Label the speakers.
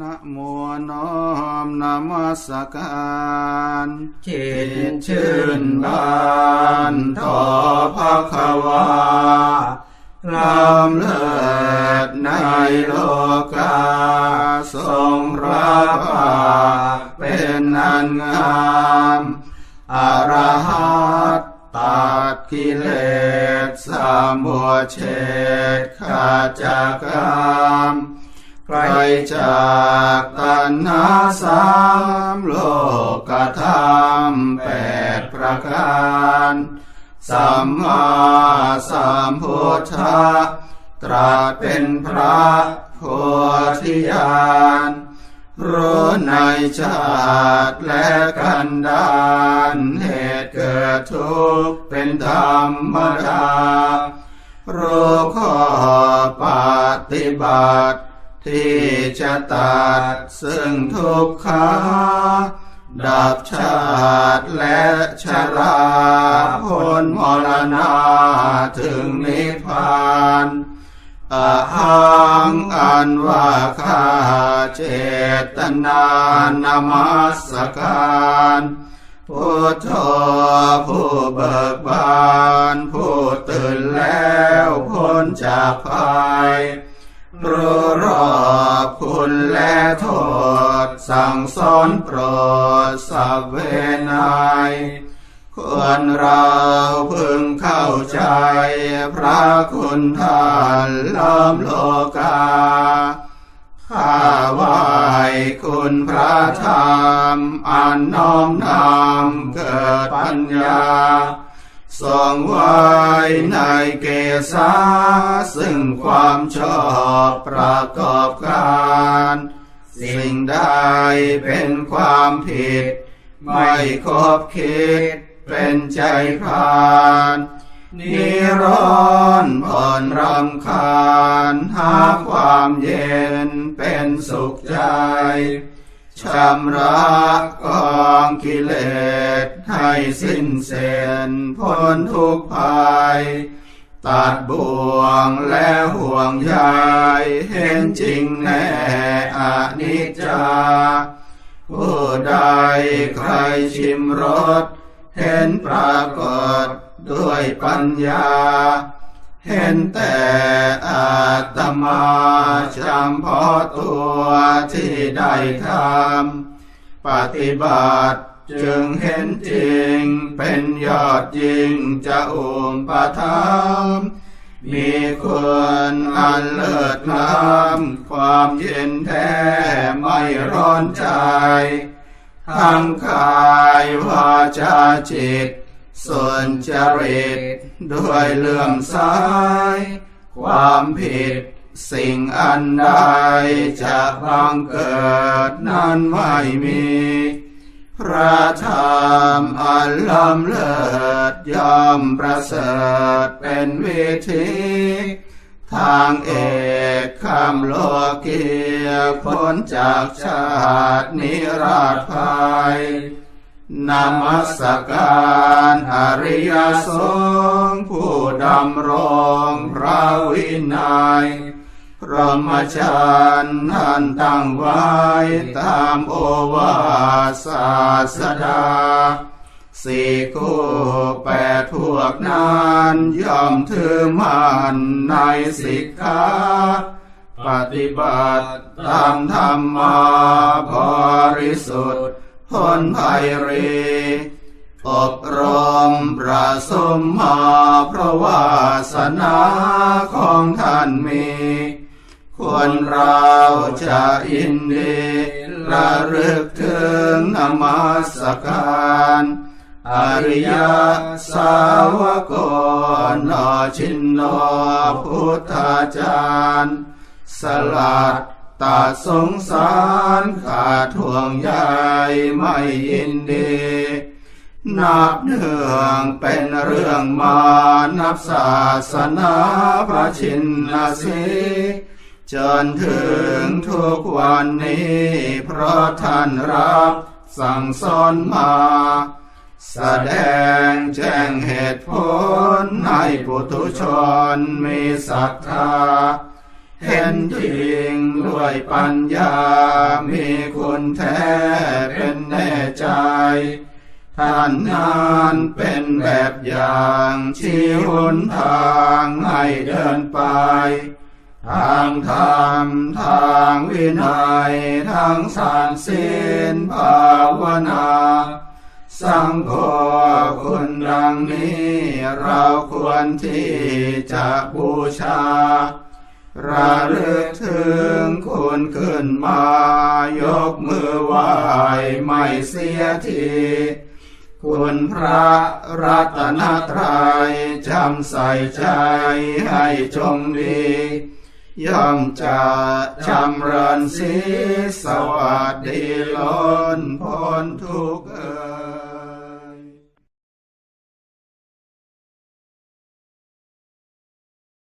Speaker 1: นะโมน้อมนมัสการจิตชื่นบานทอพระควาลำเลิศในโลกาทรงรับภาเป็นอันงามอรหัตตัดกิเลสสามบัวเฉดขาดจากา จากตัณหาสามโลกธรรมแปดประการสัมมาสัมพุทธะตรัสเป็นพระโพธิญาณรู้ในชาติและกันดานเหตุเกิดทุกข์เป็นธรรมดารู้ข้อปฏิบัติ ที่จะตัดซึ่งทุกขาดับชาติและชราพ้นมรณะถึงนิพพานอาหังอันว่าข้าเจตนานามัสการพุทโธผู้เบิกบาน ผู้ตื่นแล้วพ้นจากภัย รู้รอบคุณและโทษ สั่งสอนโปรดสัพเวนายควรเราพึงเข้าใจ พระคุณท่านล้อมโลกาข้าไหวคุณพระธรรมอันน้อมนำเกิดปัญญา ทรงไว้ในเกศาซึ่งความชอบประกอบการ สิ่งใดเป็นความผิด ไม่คบคิดเป็นใจพานนิร้อนผ่อนรำคาญหาความเย็นเป็นสุขใจชำระกองกิเลส ให้สิ้นเส้นพ้นทุกภัย ตัดบ่วงและห่วงใยเห็นจริงแน่อนิจจาผู้ใดใครชิมรสเห็นปรากฏด้วยปัญญา เห็นแต่อาตมาจำพาะตัวที่ได้ทำปฏิบัติ จึงเห็นจริงเป็นยอดยิงจะอุมประทับมีควรอันเลิศล้ำความเย็นแท้ไม่ร้อนใจ ทั้งกายวาจาจิต ส่วนจริตด้วยเลื่อมใสความผิดสิ่งอันใดจะบังเกิดนั้นไม่มี พระธรรมอันล้ำเลิศยอมประเสริฐเป็นวิธีทางเอกคำโลกียพ้นจากชาตินิราชภัยนามสการอริยสงฆ์ผู้ดำรงพระวินัย พรหมจรรย์ท่านตั้งไว้ตามโอวาทศาสดาสี่คู่แปดพวกนั้นย่อมถือมันในสิกขาปฏิบัติตามธรรมาบริสุทธิ์พ้นภัยเรอบรมประสมมาเพราะวาสนาของท่านมี ควรเราจะอินดีระลึกถึงนมัสการอริยสาวกนอชินโนพุทธาจารย์สลัดตัดสงสารขาดทวงใยไม่ยินดีนับเนื่องเป็นเรื่องมานับศาสนาพระชินนาสี จนถึงทุกวันนี้ เพราะท่านรับสั่งสอนมา แสดงแจ้งเหตุผลให้ปุถุชนมีศรัทธา เห็นจริงด้วยปัญญา มีคุณแท้เป็นแน่ใจท่านนั้นเป็นแบบอย่างชี้หนทางให้เดินไป ทางธรรมทางวินัยทางสารศีลภาวนา สังโฆคุณดังนี้เราควรที่จะบูชาระลึกถึงคุณขึ้นมายกมือไหว้ไม่เสียทีคุณพระรัตนตรัยจำใส่ใจให้จงดี ย่อมจะจำเริญสีสวัสดีล้นพ้นทุกข์เอ่